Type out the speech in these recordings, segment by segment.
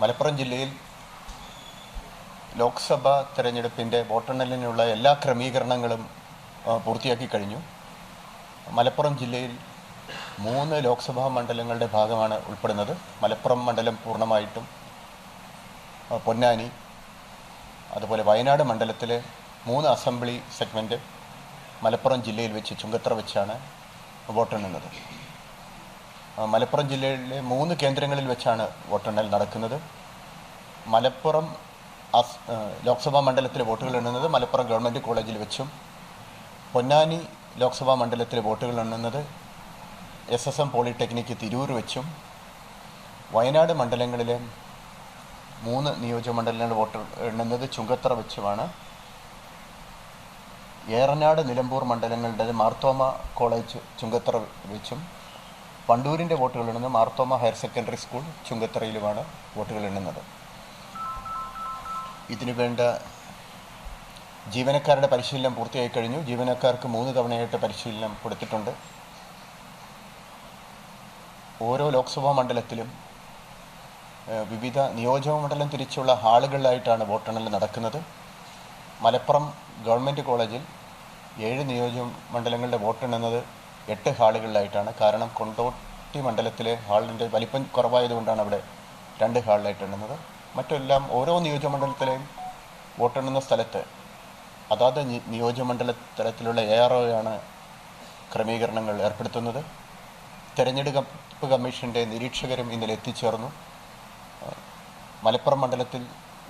മലപ്പുറം ജില്ലയിൽ ലോക്സഭാ തെരഞ്ഞെടുപ്പിന്റെ വോട്ടെണ്ണലിനുള്ള എല്ലാ ക്രമീകരണങ്ങളും പൂർത്തിയാക്കി കഴിഞ്ഞു. മലപ്പുറം ജില്ലയിൽ മൂന്ന് ലോക്സഭാ മണ്ഡലങ്ങളുടെ ഭാഗമാണ് ഉൾപ്പെടുന്നത്. മലപ്പുറം മണ്ഡലം പൂർണമായിട്ടും പൊന്നാനി അതുപോലെ വയനാട് മണ്ഡലത്തിലെ മൂന്ന് അസംബ്ലി സെഗ്മെന്റ് മലപ്പുറം ജില്ലയിൽ വെച്ച് ചുങ്കത്ര വെച്ചാണ് വോട്ടെണ്ണുന്നത്. മലപ്പുറം ജില്ലയിലെ മൂന്ന് കേന്ദ്രങ്ങളിൽ വെച്ചാണ് വോട്ടെണ്ണൽ നടക്കുന്നത്. മലപ്പുറം ലോക്സഭാ മണ്ഡലത്തിലെ വോട്ടുകൾ എണ്ണുന്നത് മലപ്പുറം ഗവൺമെന്റ് കോളേജിൽ വെച്ചും പൊന്നാനി ലോക്സഭാ മണ്ഡലത്തിലെ വോട്ടുകൾ എണ്ണുന്നത് S S M polytechnic Tirur വെച്ചും വയനാട് മണ്ഡലങ്ങളിലെ മൂന്ന് നിയോജകമണ്ഡലങ്ങളുടെ വോട്ട് എണ്ണുന്നത് ചുങ്കത്തറ വെച്ചുമാണ്. ഏറനാട് നിലമ്പൂർ മണ്ഡലങ്ങളുടേത് മാർത്തോമ കോളേജ് ചുങ്കത്തറ വെച്ചും പണ്ടൂരിന്റെ വോട്ടുകൾ എണ്ണുന്ന മാർത്തോമ ഹയർ സെക്കൻഡറി സ്കൂൾ ചുങ്കത്തറയിലുമാണ് വോട്ടുകൾ എണ്ണുന്നത് ഇതിനു വേണ്ട ജീവനക്കാരുടെ പരിശീലനം പൂർത്തിയായി കഴിഞ്ഞു. ജീവനക്കാർക്ക് മൂന്ന് തവണയായിട്ട് പരിശീലനം കൊടുത്തിട്ടുണ്ട്. ഓരോ ലോക്സഭാ മണ്ഡലത്തിലും വിവിധ നിയോജക മണ്ഡലം തിരിച്ചുള്ള ഹാളുകളിലായിട്ടാണ് വോട്ടെണ്ണൽ നടക്കുന്നത്. മലപ്പുറം ഗവൺമെന്റ് കോളേജിൽ ഏഴ് നിയോജക മണ്ഡലങ്ങളുടെ വോട്ടെണ്ണുന്നത് എട്ട് ഹാളുകളിലായിട്ടാണ്. കാരണം കൊണ്ടോട്ടി മണ്ഡലത്തിലെ ഹാളിന്റെ വലിപ്പം കുറവായതുകൊണ്ടാണ് അവിടെ രണ്ട് ഹാളിലായിട്ട് എണ്ണുന്നത് മറ്റെല്ലാം ഓരോ നിയോജക മണ്ഡലത്തിലെയും വോട്ടെണ്ണുന്ന സ്ഥലത്ത് അതാത് നിയോജകമണ്ഡല തലത്തിലുള്ള എ ആർ ഒയാണ് ക്രമീകരണങ്ങൾ ഏർപ്പെടുത്തുന്നത്. തെരഞ്ഞെടുപ്പ് കമ്മീഷന്റെ നിരീക്ഷകരും ഇന്നലെ എത്തിച്ചേർന്നു. മലപ്പുറം മണ്ഡലത്തിൽ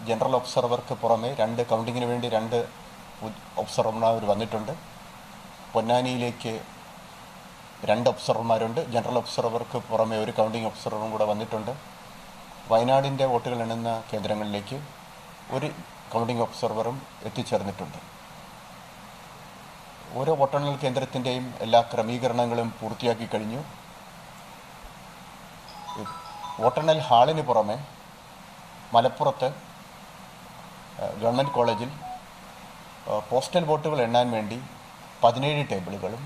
ജനറൽ ഒബ്സർവർക്ക് പുറമെ രണ്ട് കൗണ്ടിങ്ങിന് വേണ്ടി രണ്ട് ഒബ്സർവർമാർ വന്നിട്ടുണ്ട്. പൊന്നാനിയിലേക്ക് രണ്ട് ഒബ്സർവർമാരുണ്ട് ജനറൽ ഒബ്സർവർക്ക് പുറമെ ഒരു കൗണ്ടിങ് ഒബ്സർവറും കൂടെ വന്നിട്ടുണ്ട്. വയനാടിന്റെ വോട്ടുകൾ എണ്ണുന്ന കേന്ദ്രങ്ങളിലേക്ക് ഒരു കൗണ്ടിങ് ഒബ്സർവറും എത്തിച്ചേർന്നിട്ടുണ്ട്. ഓരോ വോട്ടെണ്ണൽ കേന്ദ്രത്തിന്റെയും എല്ലാ ക്രമീകരണങ്ങളും പൂർത്തിയാക്കി കഴിഞ്ഞു. വോട്ടെണ്ണൽ ഹാളിന് പുറമെ മലപ്പുറത്ത് ഗവൺമെന്റ് കോളേജിൽ പോസ്റ്റൽ വോട്ടുകൾ എണ്ണാൻ വേണ്ടി പതിനേഴ് ടേബിളുകളും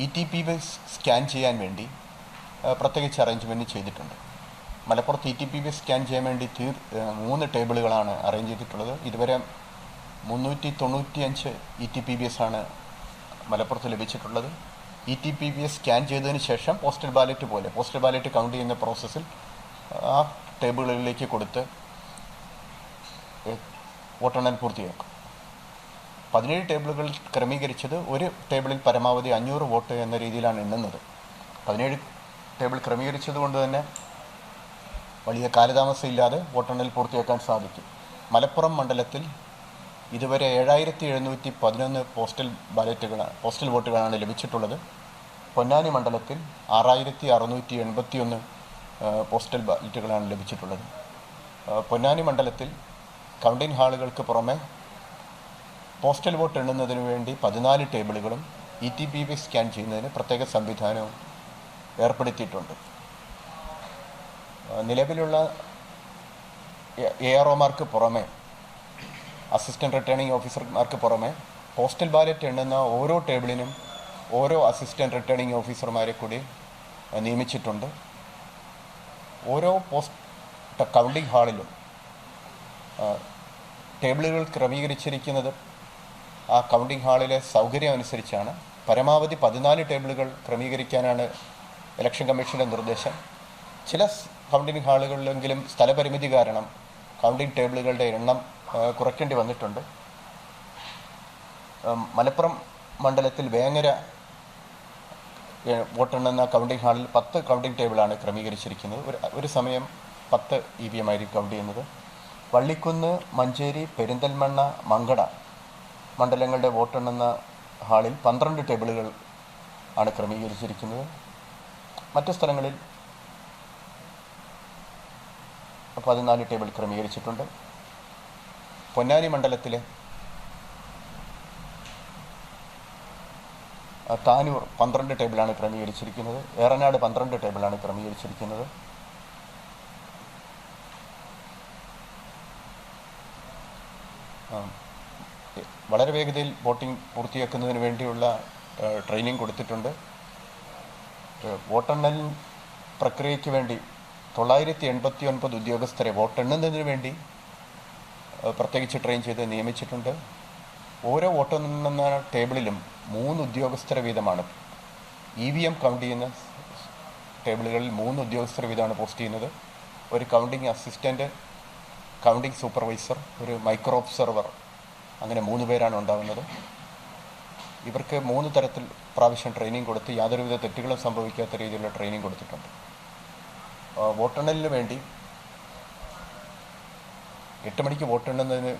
E T P BS scan ചെയ്യാൻ വേണ്ടി പ്രത്യേകിച്ച് അറേഞ്ച്മെന്റ് ചെയ്തിട്ടുണ്ട്. മലപ്പുറത്ത് E T P BS scan ചെയ്യാൻ വേണ്ടി തീർ മൂന്ന് ടേബിളുകളാണ് അറേഞ്ച് ചെയ്തിട്ടുള്ളത്. ഇതുവരെ മുന്നൂറ്റി തൊണ്ണൂറ്റിയഞ്ച് E T P B S ആണ് മലപ്പുറത്ത് ലഭിച്ചിട്ടുള്ളത്. E T P B S scan ചെയ്തതിന് ശേഷം പോസ്റ്റൽ ബാലറ്റ് പോലെ പോസ്റ്റൽ ബാലറ്റ് കൗണ്ട് ചെയ്യുന്ന പ്രോസസ്സിൽ ആ ടേബിളുകളിലേക്ക് കൊടുത്ത് വോട്ടെണ്ണൽ പൂർത്തിയാക്കും. പതിനേഴ് ടേബിളുകൾ ക്രമീകരിച്ചത് ഒരു ടേബിളിൽ പരമാവധി അഞ്ഞൂറ് വോട്ട് എന്ന രീതിയിലാണ് എണ്ണുന്നത്. പതിനേഴ് ടേബിൾ ക്രമീകരിച്ചത് കൊണ്ട് തന്നെ വലിയ കാലതാമസം ഇല്ലാതെ വോട്ടെണ്ണൽ പൂർത്തിയാക്കാൻ സാധിക്കും. മലപ്പുറം മണ്ഡലത്തിൽ ഇതുവരെ ഏഴായിരത്തി എഴുന്നൂറ്റി പതിനൊന്ന് പോസ്റ്റൽ ബാലറ്റുകളാണ് പോസ്റ്റൽ വോട്ടുകളാണ് ലഭിച്ചിട്ടുള്ളത്. പൊന്നാനി മണ്ഡലത്തിൽ ആറായിരത്തി അറുന്നൂറ്റി എൺപത്തി ഒന്ന് പോസ്റ്റൽ ബാലറ്റുകളാണ് ലഭിച്ചിട്ടുള്ളത്. പൊന്നാനി മണ്ഡലത്തിൽ കൗണ്ടിംഗ് ഹാളുകൾക്ക് പുറമെ പോസ്റ്റൽ വോട്ട് എണ്ണുന്നതിന് വേണ്ടി പതിനാല് ടേബിളുകളും E T P V scan ചെയ്യുന്നതിന് പ്രത്യേക സംവിധാനവും ഏർപ്പെടുത്തിയിട്ടുണ്ട്. നിലവിലുള്ള എ ആർ ഒമാർക്ക് പുറമെ അസിസ്റ്റന്റ് റിട്ടേണിംഗ് ഓഫീസർമാർക്ക് പുറമെ പോസ്റ്റൽ ബാലറ്റ് എണ്ണുന്ന ഓരോ ടേബിളിനും ഓരോ അസിസ്റ്റന്റ് റിട്ടേണിംഗ് ഓഫീസർമാരെ കൂടി നിയമിച്ചിട്ടുണ്ട്. ഓരോ പോസ്റ്റ് കൗണ്ടിംഗ് ഹാളിലും ടേബിളുകൾ ക്രമീകരിച്ചിരിക്കുന്നത് ആ കൗണ്ടിംഗ് ഹാളിലെ സൗകര്യം അനുസരിച്ചാണ് പരമാവധി പതിനാല് ടേബിളുകൾ ക്രമീകരിക്കാനാണ് ഇലക്ഷൻ കമ്മീഷന്റെ നിർദ്ദേശം. ചില കൗണ്ടിംഗ് ഹാളുകളിലെങ്കിലും സ്ഥലപരിമിതി കാരണം കൗണ്ടിംഗ് ടേബിളുകളുടെ എണ്ണം കുറയ്ക്കേണ്ടി വന്നിട്ടുണ്ട്. മലപ്പുറം മണ്ഡലത്തിൽ വേങ്ങര വോട്ടെണ്ണുന്ന കൗണ്ടിംഗ് ഹാളിൽ പത്ത് കൗണ്ടിംഗ് ടേബിളാണ് ക്രമീകരിച്ചിരിക്കുന്നത്. ഒരു ഒരു സമയം പത്ത് ഇ വി എം ആയിരിക്കും കൗണ്ട് ചെയ്യുന്നത്. വള്ളിക്കുന്ന് മഞ്ചേരി പെരിന്തൽമണ്ണ മങ്കട മണ്ഡലങ്ങളുടെ വോട്ടെണ്ണുന്ന ഹാളിൽ പന്ത്രണ്ട് ടേബിളുകൾ ആണ് ക്രമീകരിച്ചിരിക്കുന്നത്. മറ്റു സ്ഥലങ്ങളിൽ പതിനാല് ടേബിൾ ക്രമീകരിച്ചിട്ടുണ്ട്. പൊന്നാനി മണ്ഡലത്തിലെ താനൂർ പന്ത്രണ്ട് ടേബിളാണ് ക്രമീകരിച്ചിരിക്കുന്നത്. ഏറനാട് പന്ത്രണ്ട് ടേബിളാണ് ക്രമീകരിച്ചിരിക്കുന്നത്. ആ, വളരെ വേഗതയിൽ വോട്ടിംഗ് പൂർത്തിയാക്കുന്നതിന് വേണ്ടിയുള്ള ട്രെയിനിങ് കൊടുത്തിട്ടുണ്ട്. വോട്ടെണ്ണൽ പ്രക്രിയയ്ക്ക് വേണ്ടി തൊള്ളായിരത്തി എൺപത്തി ഒൻപത് ഉദ്യോഗസ്ഥരെ വോട്ടെണ്ണുന്നതിന് വേണ്ടി പ്രത്യേകിച്ച് ട്രെയിൻ ചെയ്ത് നിയമിച്ചിട്ടുണ്ട്. ഓരോ വോട്ടെണ്ണുന്ന ടേബിളിലും മൂന്ന് ഉദ്യോഗസ്ഥരെ വീതമാണ്. ഇ വി എം കൗണ്ട് ചെയ്യുന്ന ടേബിളുകളിൽ മൂന്ന് ഉദ്യോഗസ്ഥർ വീതമാണ് പോസ്റ്റ് ചെയ്യുന്നത്. ഒരു കൗണ്ടിങ് അസിസ്റ്റന്റ് കൗണ്ടിങ് സൂപ്പർവൈസർ ഒരു മൈക്രോ ഒബ്സർവർ അങ്ങനെ മൂന്ന് പേരാണ് ഉണ്ടാകുന്നത് ഇവർക്ക് മൂന്ന് തരത്തിൽ പ്രാവശ്യം ട്രെയിനിങ് കൊടുത്ത് യാതൊരുവിധ തെറ്റുകളും സംഭവിക്കാത്ത രീതിയിലുള്ള ട്രെയിനിങ് കൊടുത്തിട്ടുണ്ട്. വോട്ടെണ്ണലിന് വേണ്ടി എട്ട് മണിക്ക് വോട്ടെണ്ണുന്നതിന്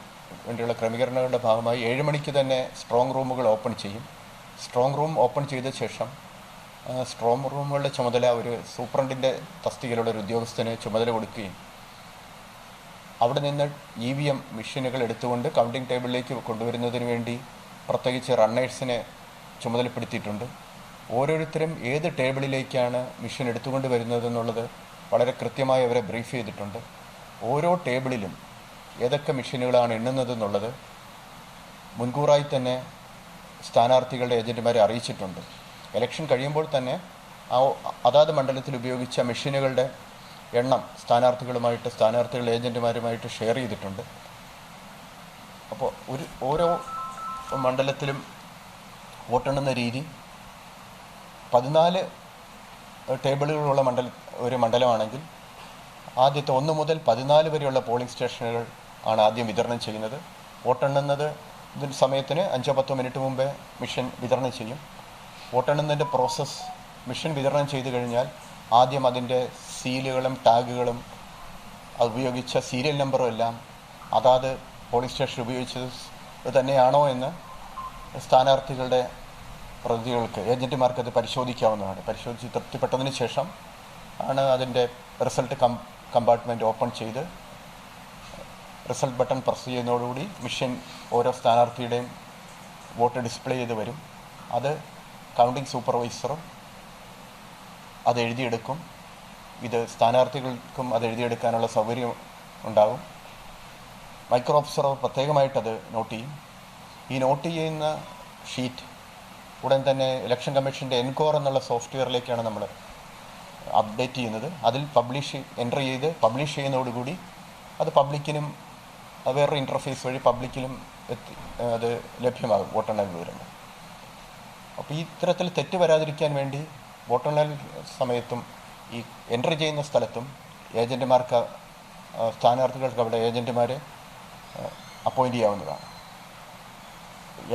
വേണ്ടിയുള്ള ക്രമീകരണങ്ങളുടെ ഭാഗമായി ഏഴ് മണിക്ക് തന്നെ സ്ട്രോങ് റൂമുകൾ ഓപ്പൺ ചെയ്യും. സ്ട്രോങ് റൂം ഓപ്പൺ ചെയ്ത ശേഷം സ്ട്രോങ് റൂമുകളുടെ ചുമതല ഒരു സൂപ്രണ്ടിന്റെ തസ്തികയിലുള്ള ഒരു ഉദ്യോഗസ്ഥന് ചുമതല കൊടുക്കുകയും അവിടെ നിന്ന് ഇ വി എം മെഷീനുകൾ എടുത്തുകൊണ്ട് കൗണ്ടിംഗ് ടേബിളിലേക്ക് കൊണ്ടുവരുന്നതിന് വേണ്ടി പ്രത്യേകിച്ച് റണ്ണേഴ്സിനെ ചുമതലപ്പെടുത്തിയിട്ടുണ്ട്. ഓരോരുത്തരും ഏത് ടേബിളിലേക്കാണ് മെഷീൻ എടുത്തുകൊണ്ട് വരുന്നതെന്നുള്ളത് വളരെ കൃത്യമായി അവരെ ബ്രീഫ് ചെയ്തിട്ടുണ്ട്. ഓരോ ടേബിളിലും ഏതൊക്കെ മെഷീനുകളാണ് എണ്ണുന്നതെന്നുള്ളത് മുൻകൂറായി തന്നെ സ്ഥാനാർത്ഥികളുടെ ഏജന്റുമാരെ അറിയിച്ചിട്ടുണ്ട്. ഇലക്ഷൻ കഴിയുമ്പോൾ തന്നെ ആ അതാത് മണ്ഡലത്തിൽ ഉപയോഗിച്ച മെഷീനുകളുടെ എണ്ണം സ്ഥാനാർത്ഥികളുമായിട്ട് സ്ഥാനാർത്ഥികൾ ഏജന്റുമാരുമായിട്ട് ഷെയർ ചെയ്തിട്ടുണ്ട്. അപ്പോൾ ഒരു ഓരോ മണ്ഡലത്തിലും വോട്ടെണ്ണുന്ന രീതി പതിനാല് ടേബിളുകളുള്ള മണ്ഡല ഒരു മണ്ഡലമാണെങ്കിൽ ആദ്യത്തെ ഒന്ന് മുതൽ പതിനാല് വരെയുള്ള പോളിംഗ് സ്റ്റേഷനുകൾ ആണ് ആദ്യം വിതരണം ചെയ്യുന്നത്. വോട്ടെണ്ണുന്നത് ഇതിന്റെ സമയത്തിന് അഞ്ചോ പത്തോ മിനിറ്റ് മുമ്പേ മിഷൻ വിതരണം ചെയ്യും. വോട്ടെണ്ണുന്നതിന്റെ പ്രോസസ്സ് മിഷൻ വിതരണം ചെയ്തു കഴിഞ്ഞാൽ ആദ്യം അതിന്റെ സീലുകളും ടാഗുകളും ഉപയോഗിച്ച സീരിയൽ നമ്പറും എല്ലാം അതാത് പോളിംഗ് സ്റ്റേഷൻ ഉപയോഗിച്ചത് തന്നെയാണോ എന്ന് സ്ഥാനാർത്ഥികളുടെ പ്രതികൾക്ക് ഏജന്റുമാർക്ക് അത് പരിശോധിക്കാവുന്നതാണ്. പരിശോധിച്ച് തൃപ്തിപ്പെട്ടതിന് ശേഷം ആണ് അതിന്റെ റിസൾട്ട് കം കമ്പാർട്ട്മെന്റ് ഓപ്പൺ ചെയ്ത് റിസൾട്ട് ബട്ടൺ പ്രസ് ചെയ്യുന്നതോടുകൂടി മിഷൻ ഓരോ സ്ഥാനാർത്ഥിയുടെയും വോട്ട് ഡിസ്പ്ലേ ചെയ്ത് വരും. അത് കൗണ്ടിംഗ് സൂപ്പർവൈസറും അത് എഴുതിയെടുക്കും ഇത് സ്ഥാനാർത്ഥികൾക്കും അത് എഴുതിയെടുക്കാനുള്ള സൗകര്യം ഉണ്ടാകും മൈക്രോ ഓഫീസർ പ്രത്യേകമായിട്ട് അത് നോട്ട് ചെയ്യും. ഈ നോട്ട് ചെയ്യുന്ന ഷീറ്റ് ഉടൻ തന്നെ ഇലക്ഷൻ കമ്മീഷന്റെ എൻകോർ എന്നുള്ള സോഫ്റ്റ്വെയറിലേക്കാണ് നമ്മൾ അപ്ഡേറ്റ് ചെയ്യുന്നത്. അതിൽ പബ്ലിഷ് എന്റർ ചെയ്ത് പബ്ലിഷ് ചെയ്യുന്നതോടുകൂടി അത് പബ്ലിക്കിനും വേറൊരു ഇന്റർഫേസ് വഴി പബ്ലിക്കിലും എത്തി അത് ലഭ്യമാകും വോട്ടെണ്ണൽ വിവരങ്ങൾ. അപ്പോൾ ഈ ഇത്തരത്തിൽ തെറ്റ് വരാതിരിക്കാൻ വേണ്ടി വോട്ടെണ്ണൽ സമയത്തും ഈ എൻട്രി ചെയ്യുന്ന സ്ഥലത്തും ഏജന്റുമാർക്ക് സ്ഥാനാർത്ഥികൾക്ക് അവിടെ ഏജന്റുമാരെ അപ്പോയിന്റ് ചെയ്യാവുന്നതാണ്.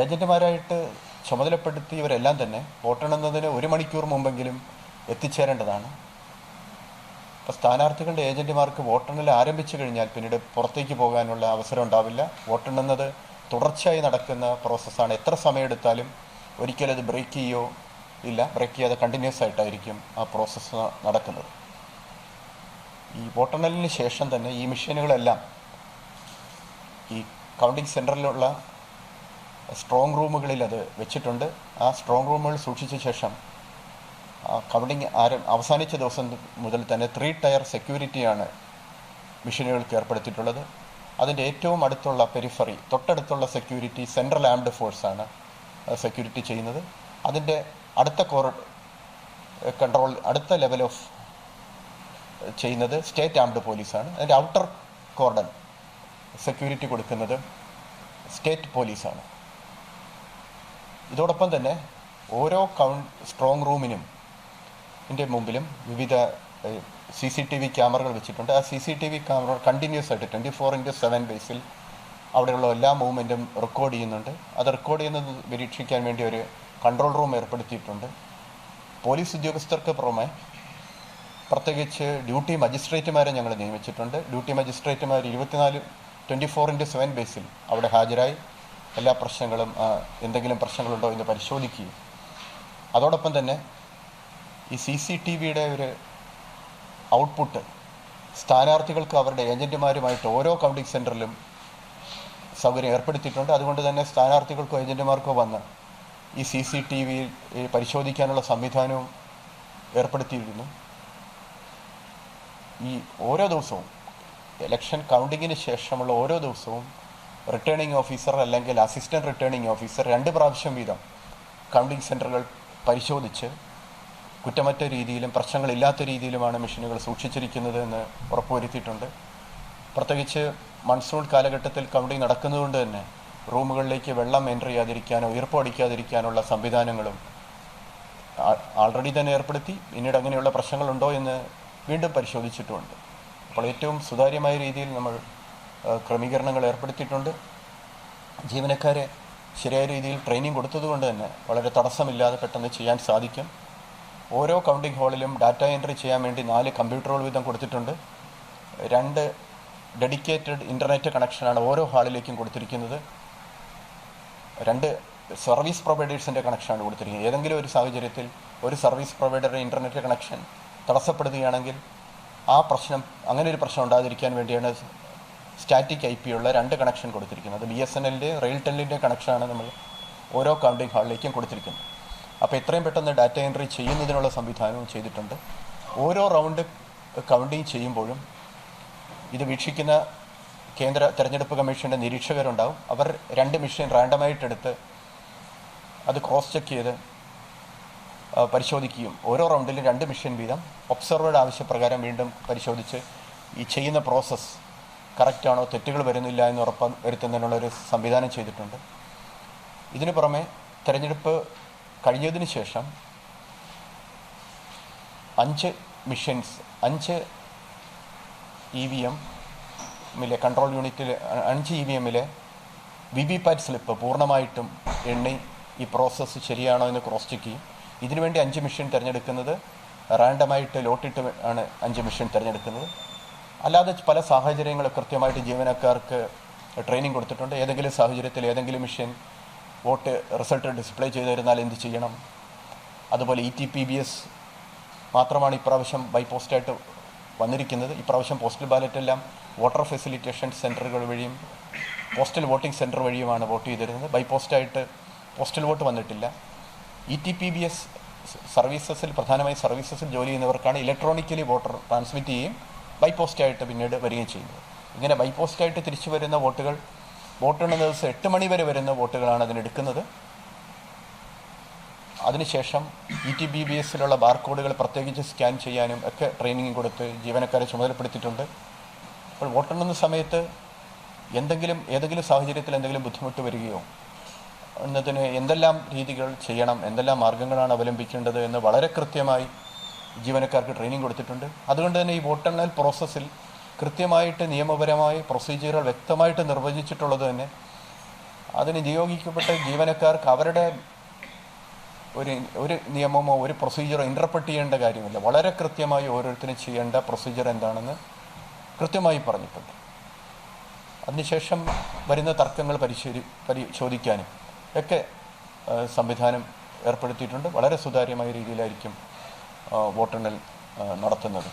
ഏജന്റുമാരായിട്ട് ചുമതലപ്പെടുത്തിയവരെല്ലാം തന്നെ വോട്ടെണ്ണുന്നതിന് ഒരു മണിക്കൂർ മുമ്പെങ്കിലും എത്തിച്ചേരേണ്ടതാണ്. അപ്പോൾ സ്ഥാനാർത്ഥികളുടെ ഏജന്റുമാർക്ക് വോട്ടെണ്ണൽ ആരംഭിച്ചു കഴിഞ്ഞാൽ പിന്നീട് പുറത്തേക്ക് പോകാനുള്ള അവസരം ഉണ്ടാവില്ല. വോട്ടെണ്ണുന്നത് തുടർച്ചയായി നടക്കുന്ന പ്രോസസ്സാണ്. എത്ര സമയമെടുത്താലും ഒരിക്കലും അത് ബ്രേക്ക് ചെയ്യോ ഇല്ല ബ്രേക്ക് ചെയ്യാതെ കണ്ടിന്യൂസ് ആയിട്ടായിരിക്കും ആ പ്രോസസ്സ് നടക്കുന്നത്. ഈ വോട്ടെണ്ണലിന് ശേഷം തന്നെ ഈ മെഷീനുകളെല്ലാം ഈ കൗണ്ടിംഗ് സെന്ററിലുള്ള സ്ട്രോങ് റൂമുകളിൽ അത് വെച്ചിട്ടുണ്ട്. ആ സ്ട്രോങ് റൂമുകൾ സൂക്ഷിച്ച ശേഷം കൗണ്ടിങ് ആരം അവസാനിച്ച ദിവസം മുതൽ തന്നെ ത്രീ ടയർ സെക്യൂരിറ്റിയാണ് മെഷീനുകൾക്ക് ഏർപ്പെടുത്തിയിട്ടുള്ളത്. അതിന്റെ ഏറ്റവും അടുത്തുള്ള പെരിഫറി തൊട്ടടുത്തുള്ള സെക്യൂരിറ്റി സെൻട്രൽ ആംഡ് ഫോഴ്സാണ് സെക്യൂരിറ്റി ചെയ്യുന്നത്. അതിന്റെ അടുത്ത കോർ കൺട്രോൾ അടുത്ത ലെവൽ ഓഫ് ചെയ്യുന്നത് സ്റ്റേറ്റ് ആംഡ് പോലീസാണ് അതിന്റെ ഔട്ടർ കോർഡൻ സെക്യൂരിറ്റി കൊടുക്കുന്നത് സ്റ്റേറ്റ് പോലീസാണ് ഇതോടൊപ്പം തന്നെ ഓരോ കൗണ്ട് സ്ട്രോങ് റൂമിനും ഇതിന്റെ മുമ്പിലും വിവിധ സി സി ടി വി ക്യാമറകൾ വെച്ചിട്ടുണ്ട്. ആ C C T V camera continuous ആയിട്ട് ട്വന്റി ഫോർ ഇന്റു സെവൻ ബേസിൽ അവിടെയുള്ള എല്ലാ മൂവ്മെന്റും റെക്കോർഡ് ചെയ്യുന്നുണ്ട്. അത് റെക്കോർഡ് ചെയ്യുന്നത് നിരീക്ഷിക്കാൻ വേണ്ടി ഒരു കൺട്രോൾ റൂം ഏർപ്പെടുത്തിയിട്ടുണ്ട്. പോലീസ് ഉദ്യോഗസ്ഥർക്ക് പുറമെ പ്രത്യേകിച്ച് ഡ്യൂട്ടി മജിസ്ട്രേറ്റുമാരെ ഞങ്ങൾ നിയമിച്ചിട്ടുണ്ട്. ഡ്യൂട്ടി മജിസ്ട്രേറ്റുമാർ ഇരുപത്തിനാല് ട്വന്റി ഫോർ ഇന്റു സെവൻ ബേസിൽ അവിടെ ഹാജരായി. എല്ലാ പ്രശ്നങ്ങളും എന്തെങ്കിലും പ്രശ്നങ്ങളുണ്ടോ എന്ന് പരിശോധിക്കുകയും. അതോടൊപ്പം തന്നെ ഈ സി സി ടി വിയുടെ ഒരു ഔട്ട്പുട്ട് സ്ഥാനാർത്ഥികൾക്ക് അവരുടെ ഏജന്റുമാരുമായിട്ട് ഓരോ കൗണ്ടിംഗ് സെന്ററിലും സൗകര്യം ഏർപ്പെടുത്തിയിട്ടുണ്ട്. അതുകൊണ്ട് തന്നെ സ്ഥാനാർത്ഥികൾക്കോ ഏജന്റുമാർക്കോ വന്ന് ഈ സി സി ടി വിയിൽ പരിശോധിക്കാനുള്ള സംവിധാനവും ഏർപ്പെടുത്തിയിരുന്നു. ഈ ഓരോ ദിവസവും ഇലക്ഷൻ കൗണ്ടിങ്ങിന് ശേഷമുള്ള ഓരോ ദിവസവും റിട്ടേണിംഗ് ഓഫീസർ അല്ലെങ്കിൽ അസിസ്റ്റന്റ് റിട്ടേണിംഗ് ഓഫീസർ രണ്ട് പ്രാവശ്യം വീതം കൗണ്ടിംഗ് സെന്ററുകൾ പരിശോധിച്ച് കുറ്റമറ്റ രീതിയിലും പ്രശ്നങ്ങളില്ലാത്ത രീതിയിലുമാണ് മെഷീനുകൾ സൂക്ഷിച്ചിരിക്കുന്നത് എന്ന് ഉറപ്പുവരുത്തിയിട്ടുണ്ട്. പ്രത്യേകിച്ച് മൺസൂൺ കാലഘട്ടത്തിൽ കൗണ്ടിങ് നടക്കുന്നതുകൊണ്ട് തന്നെ റൂമുകളിലേക്ക് വെള്ളം എന്റർ ചെയ്യാതിരിക്കാനോ ഈർപ്പടിക്കാതിരിക്കാനുള്ള സംവിധാനങ്ങളും ആൾറെഡി തന്നെ ഏർപ്പെടുത്തി. പിന്നീട് അങ്ങനെയുള്ള പ്രശ്നങ്ങളുണ്ടോ എന്ന് വീണ്ടും പരിശോധിച്ചിട്ടുമുണ്ട് അപ്പോൾ ഏറ്റവും സുതാര്യമായ രീതിയിൽ നമ്മൾ ക്രമീകരണങ്ങൾ ഏർപ്പെടുത്തിയിട്ടുണ്ട്. ജീവനക്കാരെ ശരിയായ രീതിയിൽ ട്രെയിനിങ് കൊടുത്തതുകൊണ്ട് തന്നെ വളരെ തടസ്സമില്ലാതെ പെട്ടെന്ന് ചെയ്യാൻ സാധിക്കും. ഓരോ കൗണ്ടിംഗ് ഹാളിലും ഡാറ്റ എൻട്രി ചെയ്യാൻ വേണ്ടി നാല് കമ്പ്യൂട്ടറുകൾ വീതം കൊടുത്തിട്ടുണ്ട്. രണ്ട് ഡെഡിക്കേറ്റഡ് ഇന്റർനെറ്റ് കണക്ഷനാണ് ഓരോ ഹാളിലേക്കും കൊടുത്തിരിക്കുന്നത്. രണ്ട് സർവീസ് പ്രൊവൈഡേഴ്സിന്റെ കണക്ഷനാണ് കൊടുത്തിരിക്കുന്നത്. ഏതെങ്കിലും ഒരു സാഹചര്യത്തിൽ ഒരു സർവീസ് പ്രൊവൈഡറുടെ ഇന്റർനെറ്റ് കണക്ഷൻ തടസ്സപ്പെടുകയാണെങ്കിൽ ആ പ്രശ്നം അങ്ങനെ ഒരു പ്രശ്നം ഉണ്ടാകാതിരിക്കാൻ വേണ്ടിയാണ് സ്റ്റാറ്റിക് ഐ പി ഉള്ള രണ്ട് കണക്ഷൻ കൊടുത്തിരിക്കുന്നത്. ബി എസ് എൻ എല്ലിന്റെ റെയിൽടെല്ലിന്റെ കണക്ഷനാണ് നമ്മൾ ഓരോ കൗണ്ടിങ് ഹാളിലേക്കും കൊടുത്തിരിക്കുന്നത്. അപ്പോൾ എത്രയും പെട്ടെന്ന് ഡാറ്റ എൻട്രി ചെയ്യുന്നതിനുള്ള സംവിധാനവും ചെയ്തിട്ടുണ്ട്. ഓരോ റൗണ്ട് കൗണ്ടിങ് ചെയ്യുമ്പോഴും ഇത് വീക്ഷിക്കുന്ന കേന്ദ്ര തെരഞ്ഞെടുപ്പ് കമ്മീഷന്റെ നിരീക്ഷകരുണ്ടാവും. അവർ രണ്ട് മെഷീൻ റാൻഡമായിട്ടെടുത്ത് അത് ക്രോസ് ചെക്ക് ചെയ്ത് പരിശോധിക്കുകയും ഓരോ റൗണ്ടിലും രണ്ട് മെഷീൻ വീതം ഒബ്സർവേഡ് ആവശ്യപ്രകാരം വീണ്ടും പരിശോധിച്ച് ഈ ചെയ്യുന്ന പ്രോസസ്സ് കറക്റ്റാണോ തെറ്റുകൾ വരുന്നില്ല എന്ന് ഉറപ്പ് വരുത്തുന്നതിനുള്ള ഒരു സംവിധാനം ചെയ്തിട്ടുണ്ട്. ഇതിനു പുറമെ തെരഞ്ഞെടുപ്പ് കഴിഞ്ഞതിന് ശേഷം അഞ്ച് മിഷൻസ് അഞ്ച് ഇ വി എമ്മിലെ കൺട്രോൾ യൂണിറ്റിൽ അഞ്ച് ഇ വി എമ്മിലെ വി വി പാറ്റ് സ്ലിപ്പ് പൂർണമായിട്ടും എണ്ണി ഈ പ്രോസസ്സ് ശരിയാണോ എന്ന് ക്രോസ് ചെക്ക് ചെയ്യും. ഇതിനുവേണ്ടി അഞ്ച് മെഷീൻ തിരഞ്ഞെടുക്കുന്നത് റാൻഡമായിട്ട് ലോട്ടിട്ട് ആണ് അഞ്ച് മെഷീൻ തിരഞ്ഞെടുക്കുന്നത്. അല്ലാതെ പല സാഹചര്യങ്ങൾ കൃത്യമായിട്ട് ജീവനക്കാർക്ക് ട്രെയിനിങ് കൊടുത്തിട്ടുണ്ട്. ഏതെങ്കിലും സാഹചര്യത്തിൽ ഏതെങ്കിലും മെഷീൻ വോട്ട് റിസൾട്ട് ഡിസ്പ്ലേ ചെയ്തു തരുന്നാൽ എന്ത് ചെയ്യണം? അതുപോലെ E T P B S മാത്രമാണ് ഇപ്രാവശ്യം ബൈ പോസ്റ്റായിട്ട് വന്നിരിക്കുന്നത്. ഇപ്രാവശ്യം പോസ്റ്റൽ ബാലറ്റ് എല്ലാം വോട്ടർ ഫെസിലിറ്റേഷൻ സെന്ററുകൾ വഴിയും പോസ്റ്റൽ വോട്ടിംഗ് സെന്റർ വഴിയുമാണ് വോട്ട് ചെയ്തിരുന്നത്. ബൈ പോസ്റ്റായിട്ട് പോസ്റ്റൽ വോട്ട് വന്നിട്ടില്ല. E T P B S സർവീസസിൽ പ്രധാനമായും സർവീസസിൽ ജോലി ചെയ്യുന്നവർക്കാണ് ഇലക്ട്രോണിക്കലി വോട്ടർ ട്രാൻസ്മിറ്റ് ചെയ്യുകയും ബൈ പോസ്റ്റായിട്ട് പിന്നീട് വരികയും ചെയ്യുന്നത്. ഇങ്ങനെ ബൈ പോസ്റ്റായിട്ട് തിരിച്ചു വരുന്ന വോട്ടുകൾ വോട്ടെണ്ണുന്ന ദിവസം എട്ട് മണി വരെ വരുന്ന വോട്ടുകളാണ് അതിനെടുക്കുന്നത്. അതിനുശേഷം ഇ ടി ബി ബി എസിലുള്ള ബാർകോഡുകൾ പ്രത്യേകിച്ച് സ്കാൻ ചെയ്യാനും ഒക്കെ ട്രെയിനിങ് കൊടുത്ത് ജീവനക്കാരെ ചുമതലപ്പെടുത്തിയിട്ടുണ്ട്. അപ്പോൾ വോട്ടെണ്ണുന്ന സമയത്ത് എന്തെങ്കിലും ഏതെങ്കിലും സാഹചര്യത്തിൽ എന്തെങ്കിലും ബുദ്ധിമുട്ട് വരികയോ എന്നതിന് എന്തെല്ലാം രീതികൾ ചെയ്യണം എന്തെല്ലാം മാർഗങ്ങളാണ് അവലംബിക്കേണ്ടത് എന്ന് വളരെ കൃത്യമായി ജീവനക്കാർക്ക് ട്രെയിനിങ് കൊടുത്തിട്ടുണ്ട്. അതുകൊണ്ട് തന്നെ ഈ വോട്ടെണ്ണൽ പ്രോസസ്സിൽ കൃത്യമായിട്ട് നിയമപരമായി പ്രൊസീജിയറുകൾ വ്യക്തമായിട്ട് നിർവചിച്ചിട്ടുള്ളത് തന്നെ അതിന് നിയോഗിക്കപ്പെട്ട ജീവനക്കാർക്ക് അവരുടെ ഒരു ഒരു നിയമമോ ഒരു പ്രൊസീജിയറോ ഇന്റർപ്രറ്റ് ചെയ്യേണ്ട കാര്യമില്ല. വളരെ കൃത്യമായി ഓരോരുത്തരും ചെയ്യേണ്ട പ്രൊസീജിയർ എന്താണെന്ന് കൃത്യമായി പറഞ്ഞിട്ടുണ്ട്. അതിനുശേഷം വരുന്ന തർക്കങ്ങൾ പരിശോധി പരിശോധിക്കാനും ഒക്കെ സംവിധാനം ഏർപ്പെടുത്തിയിട്ടുണ്ട്. വളരെ സുതാര്യമായ രീതിയിലായിരിക്കും വോട്ടെണ്ണൽ നടത്തുന്നത്.